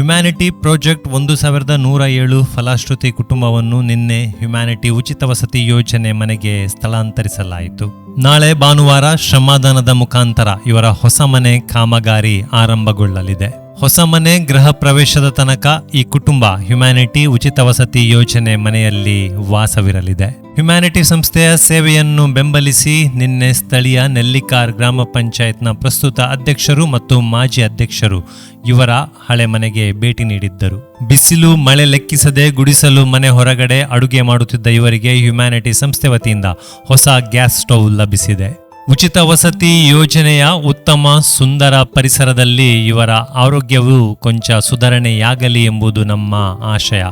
Humanity project ಒಂದು ಸಾವಿರದ ನೂರ ಏಳು ಫಲಾಶ್ರುತಿ ಕುಟುಂಬವನ್ನು ನಿನ್ನೆ ಹ್ಯುಮ್ಯಾನಿಟಿ ಉಚಿತ ವಸತಿ ಯೋಜನೆ ಮನೆಗೆ ಸ್ಥಳಾಂತರಿಸಲಾಯಿತು. ನಾಳೆ ಭಾನುವಾರ ಶ್ರಮದಾನದ ಮುಖಾಂತರ ಇವರ ಹೊಸ ಮನೆ ಕಾಮಗಾರಿ ಆರಂಭಗೊಳ್ಳಲಿದೆ. ಹೊಸ ಮನೆ ಗೃಹ ಪ್ರವೇಶದ ತನಕ ಈ ಕುಟುಂಬ ಹ್ಯುಮ್ಯಾನಿಟಿ ಉಚಿತ ವಸತಿ ಯೋಜನೆ ಮನೆಯಲ್ಲಿ ವಾಸವಿರಲಿದೆ. ಹ್ಯುಮ್ಯಾನಿಟಿ ಸಂಸ್ಥೆಯ ಸೇವೆಯನ್ನು ಬೆಂಬಲಿಸಿ ನಿನ್ನೆ ಸ್ಥಳೀಯ ನೆಲ್ಲಿಕಾರ್ ಗ್ರಾಮ ಪಂಚಾಯತ್ನ ಪ್ರಸ್ತುತ ಅಧ್ಯಕ್ಷರು ಮತ್ತು ಮಾಜಿ ಅಧ್ಯಕ್ಷರು ಇವರ ಹಳೆ ಮನೆಗೆ ಭೇಟಿ ನೀಡಿದ್ದರು. ಬಿಸಿಲು, ಮಳೆ ಲೆಕ್ಕಿಸದೆ ಗುಡಿಸಲು ಮನೆ ಹೊರಗಡೆ ಅಡುಗೆ ಮಾಡುತ್ತಿದ್ದ ಇವರಿಗೆ ಹ್ಯುಮ್ಯಾನಿಟಿ ಸಂಸ್ಥೆ ವತಿಯಿಂದ ಹೊಸ ಗ್ಯಾಸ್ ಸ್ಟೌವ್ ಲಭಿಸಿದೆ. ಉಚಿತ ವಸತಿ ಯೋಜನೆಯ ಉತ್ತಮ ಸುಂದರ ಪರಿಸರದಲ್ಲಿ ಇವರ ಆರೋಗ್ಯವು ಕೊಂಚ ಸುಧಾರಣೆಯಾಗಲಿ ಎಂಬುದು ನಮ್ಮ ಆಶಯ.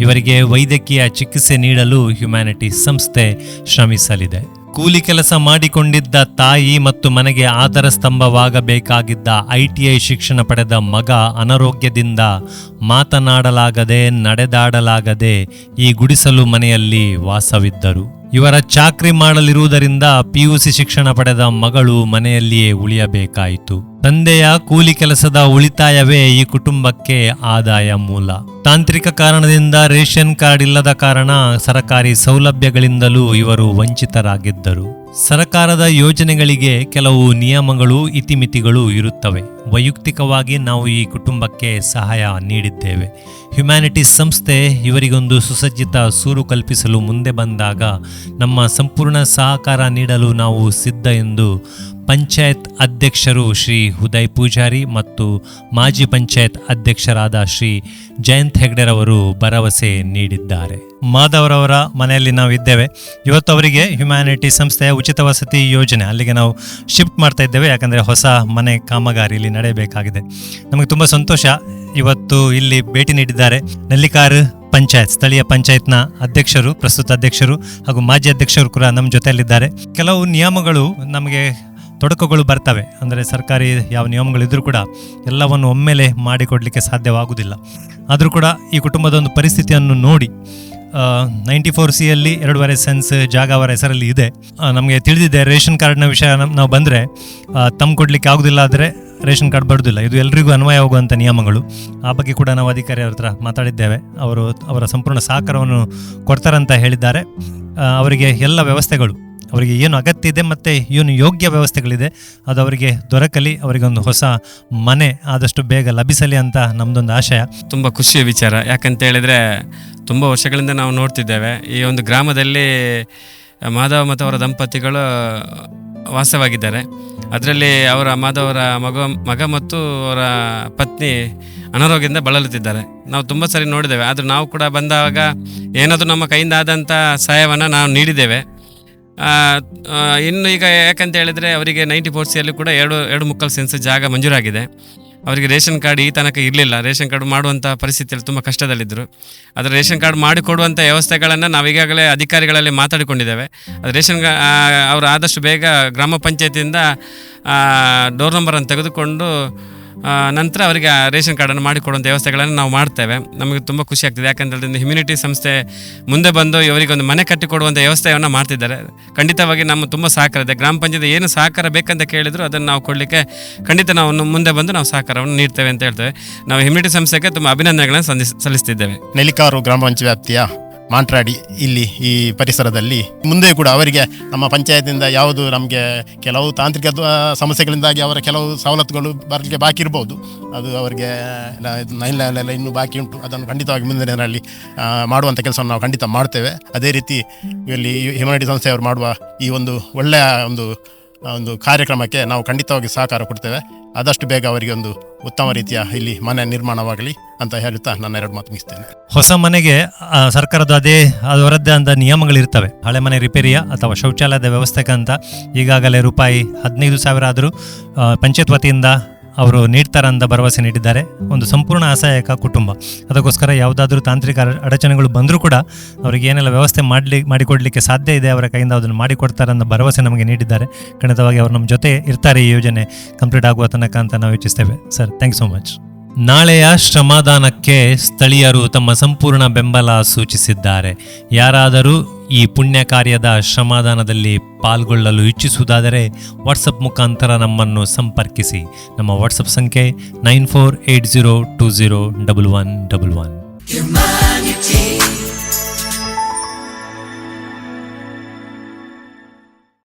ಇವರಿಗೆ ವೈದ್ಯಕೀಯ ಚಿಕಿತ್ಸೆ ನೀಡಲು ಹ್ಯುಮ್ಯಾನಿಟಿ ಸಂಸ್ಥೆ ಶ್ರಮಿಸಲಿದೆ. ಕೂಲಿ ಕೆಲಸ ಮಾಡಿಕೊಂಡಿದ್ದ ತಾಯಿ ಮತ್ತು ಮನೆಗೆ ಆಧಾರ ಸ್ತಂಭವಾಗಬೇಕಾಗಿದ್ದ ಐಟಿಐ ಶಿಕ್ಷಣ ಪಡೆದ ಮಗ ಅನಾರೋಗ್ಯದಿಂದ ಮಾತನಾಡಲಾಗದೆ ನಡೆದಾಡಲಾಗದೆ ಈ ಗುಡಿಸಲು ಮನೆಯಲ್ಲಿ ವಾಸವಿದ್ದರು. ಇವರ ಚಾಕ್ರಿ ಮಾಡಲಿರುವುದರಿಂದ ಪಿಯುಸಿ ಶಿಕ್ಷಣ ಪಡೆದ ಮಗಳು ಮನೆಯಲ್ಲಿಯೇ ಉಳಿಯಬೇಕಾಯಿತು. ತಂದೆಯ ಕೂಲಿ ಕೆಲಸದ ಉಳಿತಾಯವೇ ಈ ಕುಟುಂಬಕ್ಕೆ ಆದಾಯ ಮೂಲ. ತಾಂತ್ರಿಕ ಕಾರಣದಿಂದ ರೇಷನ್ ಕಾರ್ಡ್ ಇಲ್ಲದ ಕಾರಣ ಸರಕಾರಿ ಸೌಲಭ್ಯಗಳಿಂದಲೂ ಇವರು ವಂಚಿತರಾಗಿದ್ದರು. ಸರಕಾರದ ಯೋಜನೆಗಳಿಗೆ ಕೆಲವು ನಿಯಮಗಳು, ಇತಿಮಿತಿಗಳು ಇರುತ್ತವೆ. ವೈಯಕ್ತಿಕವಾಗಿ ನಾವು ಈ ಕುಟುಂಬಕ್ಕೆ ಸಹಾಯ ನೀಡಿದ್ದೇವೆ. ಹ್ಯುಮ್ಯಾನಿಟೀಸ್ ಸಂಸ್ಥೆ ಇವರಿಗೊಂದು ಸುಸಜ್ಜಿತ ಸೂರು ಕಲ್ಪಿಸಲು ಮುಂದೆ ಬಂದಾಗ ನಮ್ಮ ಸಂಪೂರ್ಣ ಸಹಕಾರ ನೀಡಲು ನಾವು ಸಿದ್ಧ ಎಂದು ಪಂಚಾಯತ್ ಅಧ್ಯಕ್ಷರು ಶ್ರೀ ಉದಯ್ ಪೂಜಾರಿ ಮತ್ತು ಮಾಜಿ ಪಂಚಾಯತ್ ಅಧ್ಯಕ್ಷರಾದ ಶ್ರೀ ಜಯಂತ್ ಹೆಗ್ಡೆರವರು ಭರವಸೆ ನೀಡಿದ್ದಾರೆ. ಮಾಧವರವರ ಮನೆಯಲ್ಲಿ ನಾವು ಇದ್ದೇವೆ. ಇವತ್ತು ಅವರಿಗೆ ಹ್ಯುಮ್ಯಾನಿಟಿ ಸಂಸ್ಥೆಯ ಉಚಿತ ವಸತಿ ಯೋಜನೆ ಅಲ್ಲಿಗೆ ನಾವು ಶಿಫ್ಟ್ ಮಾಡ್ತಾ ಇದ್ದೇವೆ. ಯಾಕಂದರೆ ಹೊಸ ಮನೆ ಕಾಮಗಾರಿ ಇಲ್ಲಿ ನಡೆಯಬೇಕಾಗಿದೆ. ನಮಗೆ ತುಂಬ ಸಂತೋಷ ಇವತ್ತು ಇಲ್ಲಿ ಭೇಟಿ ನೀಡಿದ್ದಾರೆ. ನಲ್ಲಿಕಾರ್ ಪಂಚಾಯತ್, ಸ್ಥಳೀಯ ಪಂಚಾಯತ್ನ ಅಧ್ಯಕ್ಷರು, ಪ್ರಸ್ತುತ ಅಧ್ಯಕ್ಷರು ಹಾಗೂ ಮಾಜಿ ಅಧ್ಯಕ್ಷರು ಕೂಡ ನಮ್ಮ ಜೊತೆಯಲ್ಲಿದ್ದಾರೆ. ಕೆಲವು ನಿಯಮಗಳು ನಮಗೆ ತೊಡಕುಗಳು ಬರ್ತವೆ. ಅಂದರೆ ಸರ್ಕಾರಿ ಯಾವ ನಿಯಮಗಳಿದ್ದರೂ ಕೂಡ ಎಲ್ಲವನ್ನು ಒಮ್ಮೆಲೆ ಮಾಡಿಕೊಡಲಿಕ್ಕೆ ಸಾಧ್ಯವಾಗುವುದಿಲ್ಲ. ಆದರೂ ಕೂಡ ಈ ಕುಟುಂಬದ ಒಂದು ಪರಿಸ್ಥಿತಿಯನ್ನು ನೋಡಿ ನೈಂಟಿ ಫೋರ್ ಸಿಯಲ್ಲಿ ಎರಡೂವರೆ ಸೆನ್ಸ್ ಜಾಗ ಅವರ ಹೆಸರಲ್ಲಿ ಇದೆ. ನಮಗೆ ತಿಳಿದಿದೆ, ರೇಷನ್ ಕಾರ್ಡ್ನ ವಿಷಯ ನಾವು ಬಂದರೆ ತಮ್ಮ ಕೊಡಲಿಕ್ಕೆ ಆಗೋದಿಲ್ಲ ಆದರೆ ರೇಷನ್ ಕಾರ್ಡ್ ಬರೋದಿಲ್ಲ. ಇದು ಎಲ್ರಿಗೂ ಅನ್ವಯವಾಗುವಂಥ ನಿಯಮಗಳು. ಆ ಬಗ್ಗೆ ಕೂಡ ನಾವು ಅಧಿಕಾರಿ ಅವ್ರ ಹತ್ರ ಮಾತಾಡಿದ್ದೇವೆ. ಅವರು ಅವರ ಸಂಪೂರ್ಣ ಸಹಕಾರವನ್ನು ಕೊಡ್ತಾರಂತ ಹೇಳಿದ್ದಾರೆ. ಅವರಿಗೆ ಎಲ್ಲ ವ್ಯವಸ್ಥೆಗಳು ಅವರಿಗೆ ಏನು ಅಗತ್ಯ ಇದೆ ಮತ್ತು ಏನು ಯೋಗ್ಯ ವ್ಯವಸ್ಥೆಗಳಿದೆ, ಅದು ಅವರಿಗೆ ದೊರಕಲಿ, ಅವರಿಗೊಂದು ಹೊಸ ಮನೆ ಆದಷ್ಟು ಬೇಗ ಲಭಿಸಲಿ ಅಂತ ನಮ್ಮದೊಂದು ಆಶಯ. ತುಂಬ ಖುಷಿಯ ವಿಚಾರ. ಯಾಕಂತ ಹೇಳಿದರೆ ತುಂಬ ವರ್ಷಗಳಿಂದ ನಾವು ನೋಡ್ತಿದ್ದೇವೆ, ಈ ಒಂದು ಗ್ರಾಮದಲ್ಲಿ ಮಾಧವ ಮತ್ತು ಅವರ ದಂಪತಿಗಳು ವಾಸವಾಗಿದ್ದಾರೆ. ಅದರಲ್ಲಿ ಅವರ ಮಾಧವರ ಮಗ ಮಗ ಮತ್ತು ಅವರ ಪತ್ನಿ ಅನಾರೋಗ್ಯದಿಂದ ಬಳಲುತ್ತಿದ್ದಾರೆ. ನಾವು ತುಂಬ ಸರಿ ನೋಡಿದ್ದೇವೆ, ಆದರೆ ನಾವು ಕೂಡ ಬಂದಾಗ ಏನಾದರೂ ನಮ್ಮ ಕೈಯಿಂದ ಆದಂಥ ಸಹಾಯವನ್ನು ನಾವು ನೀಡಿದ್ದೇವೆ. ಇನ್ನು ಈಗ ಯಾಕಂತ ಹೇಳಿದರೆ ಅವರಿಗೆ ನೈಂಟಿ ಫೋರ್ ಸಿಯಲ್ಲಿ ಕೂಡ ಎರಡು ಎರಡು ಮುಕ್ಕಾಲು ಸೆನ್ಸ್ ಜಾಗ ಮಂಜೂರಾಗಿದೆ. ಅವರಿಗೆ ರೇಷನ್ ಕಾರ್ಡ್ ಈ ತನಕ ಇರಲಿಲ್ಲ. ರೇಷನ್ ಕಾರ್ಡ್ ಮಾಡುವಂಥ ಪರಿಸ್ಥಿತಿಯಲ್ಲಿ ತುಂಬ ಕಷ್ಟದಲ್ಲಿದ್ದರು. ಅದರ ರೇಷನ್ ಕಾರ್ಡ್ ಮಾಡಿಕೊಡುವಂಥ ವ್ಯವಸ್ಥೆಗಳನ್ನು ನಾವು ಈಗಾಗಲೇ ಅಧಿಕಾರಿಗಳಲ್ಲಿ ಮಾತಾಡಿಕೊಂಡಿದ್ದೇವೆ. ಅದು ರೇಷನ್ ಅವರು ಆದಷ್ಟು ಬೇಗ ಗ್ರಾಮ ಪಂಚಾಯತಿಯಿಂದ ಡೋರ್ ನಂಬರನ್ನು ತೆಗೆದುಕೊಂಡು ನಂತರ ಅವರಿಗೆ ರೇಷನ್ ಕಾರ್ಡನ್ನು ಮಾಡಿಕೊಡುವಂಥ ವ್ಯವಸ್ಥೆಗಳನ್ನು ನಾವು ಮಾಡ್ತೇವೆ. ನಮಗೆ ತುಂಬ ಖುಷಿ ಆಗ್ತದೆ. ಯಾಕಂತ ಹೇಳಿದ್ರೆ ಹ್ಯುಮಿನಿಟಿ ಸಂಸ್ಥೆ ಮುಂದೆ ಬಂದು ಇವರಿಗೆ ಒಂದು ಮನೆ ಕಟ್ಟಿಕೊಡುವಂಥ ವ್ಯವಸ್ಥೆಯನ್ನು ಮಾಡ್ತಿದ್ದಾರೆ. ಖಂಡಿತವಾಗಿ ನಮ್ಮ ತುಂಬ ಸಹಕಾರ ಇದೆ. ಗ್ರಾಮ ಪಂಚಾಯತ್ ಏನು ಸಹಕಾರ ಬೇಕಂತ ಕೇಳಿದ್ರು ಅದನ್ನು ನಾವು ಕೊಡಲಿಕ್ಕೆ ಖಂಡಿತ ನಾವು ಮುಂದೆ ಬಂದು ನಾವು ಸಹಕಾರವನ್ನು ನೀಡ್ತೇವೆ ಅಂತ ಹೇಳ್ತೇವೆ. ನಾವು ಹ್ಯುಮಿನಿಟಿ ಸಂಸ್ಥೆಗೆ ತುಂಬ ಅಭಿನಂದನೆಗಳನ್ನು ಸಲ್ಲಿಸ್ತಿದ್ದೇವೆ. ನೆಲಿಕಾರು ಗ್ರಾಮ ಪಂಚಾಯತ್ ವ್ಯಾಪ್ತಿಯ ಮಾಂಟ್ರಾಡಿ ಇಲ್ಲಿ ಈ ಪರಿಸರದಲ್ಲಿ. ಮುಂದೆ ಕೂಡ ಅವರಿಗೆ ನಮ್ಮ ಪಂಚಾಯತಿಂದ ಯಾವುದು ನಮಗೆ ಕೆಲವು ತಾಂತ್ರಿಕ ಸಮಸ್ಯೆಗಳಿಂದಾಗಿ ಅವರ ಕೆಲವು ಸವಲತ್ತುಗಳು ಬರಲಿಕ್ಕೆ ಬಾಕಿ ಇರ್ಬೋದು. ಅದು ಅವರಿಗೆ ನೈನ್ ಲೆವೆಲ್ ಎಲ್ಲ ಇನ್ನೂ ಬಾಕಿ ಉಂಟು. ಅದನ್ನು ಖಂಡಿತವಾಗಿ ಮುಂದಿನ ದಿನಗಳಲ್ಲಿ ಆ, ಮಾಡುವಂಥ ಕೆಲಸವನ್ನು ನಾವು ಖಂಡಿತ ಮಾಡ್ತೇವೆ. ಅದೇ ರೀತಿ ಇಲ್ಲಿ ಹಿಮನಡಿ ಸಂಸ್ಥೆಯವರು ಮಾಡುವ ಈ ಒಂದು ಒಳ್ಳೆಯ ಒಂದು ಒಂದು ಕಾರ್ಯಕ್ರಮಕ್ಕೆ ನಾವು ಖಂಡಿತವಾಗಿ ಸಹಕಾರ ಕೊಡ್ತೇವೆ. ಆದಷ್ಟು ಬೇಗ ಅವರಿಗೆ ಒಂದು ಉತ್ತಮ ರೀತಿಯ ಇಲ್ಲಿ ಮನೆ ನಿರ್ಮಾಣವಾಗಲಿ ಅಂತ ಹೇಳುತ್ತಾ ನನ್ನ ಎರಡು ಮಾತು ಮುಗಿಸ್ತೇನೆ. ಹೊಸ ಮನೆಗೆ ಸರ್ಕಾರದ ಅದೇ ಅದರದ್ದೇ ಅಂತ ನಿಯಮಗಳಿರ್ತವೆ ಹಳೆ ಮನೆ ರಿಪೇರಿಯ ಅಥವಾ ಶೌಚಾಲಯದ ವ್ಯವಸ್ಥೆಗಂತ ಈಗಾಗಲೇ ರೂಪಾಯಿ ಹದಿನೈದು ಸಾವಿರ ಆದರೂ ಪಂಚಾಯತ್ ವತಿಯಿಂದ ಅವರು ನೀಡ್ತಾರಂತ ಭರವಸೆ ನೀಡಿದ್ದಾರೆ. ಒಂದು ಸಂಪೂರ್ಣ ಅಸಹಾಯಕ ಕುಟುಂಬ. ಅದಕ್ಕೋಸ್ಕರ ಯಾವುದಾದ್ರೂ ತಾಂತ್ರಿಕ ಅಡ- ಅಡಚಣೆಗಳು ಬಂದರೂ ಕೂಡ ಅವರಿಗೆ ಏನೆಲ್ಲ ವ್ಯವಸ್ಥೆ ಮಾಡಲಿ, ಮಾಡಿಕೊಡಲಿಕ್ಕೆ ಸಾಧ್ಯ ಇದೆ ಅವರ ಕೈಯಿಂದ ಅದನ್ನು ಮಾಡಿಕೊಡ್ತಾರಂತ ಭರವಸೆ ನಮಗೆ ನೀಡಿದ್ದಾರೆ. ಖಂಡಿತವಾಗಿ ಅವರು ನಮ್ಮ ಜೊತೆ ಇರ್ತಾರೆ ಈ ಯೋಜನೆ ಕಂಪ್ಲೀಟ್ ಆಗುವ ತನಕ ಅಂತ ನಾವು ಯೋಚಿಸ್ತೇವೆ. ಸರ್ ಥ್ಯಾಂಕ್ ಸೋ ಮಚ್ ನಾಳೆಯ ಶ್ರಮದಾನಕ್ಕೆ ಸ್ಥಳೀಯರು ತಮ್ಮ ಸಂಪೂರ್ಣ ಬೆಂಬಲ ಸೂಚಿಸಿದ್ದಾರೆ. ಯಾರಾದರೂ ಈ ಪುಣ್ಯ ಕಾರ್ಯದ ಶ್ರಮದಾನದಲ್ಲಿ ಪಾಲ್ಗೊಳ್ಳಲು ಇಚ್ಛಿಸುವುದಾದರೆ ವಾಟ್ಸಪ್ ಮುಖಾಂತರ ನಮ್ಮನ್ನು ಸಂಪರ್ಕಿಸಿ ನಮ್ಮ ವಾಟ್ಸಪ್ ಸಂಖ್ಯೆ nine four eight zero two zero double one double one.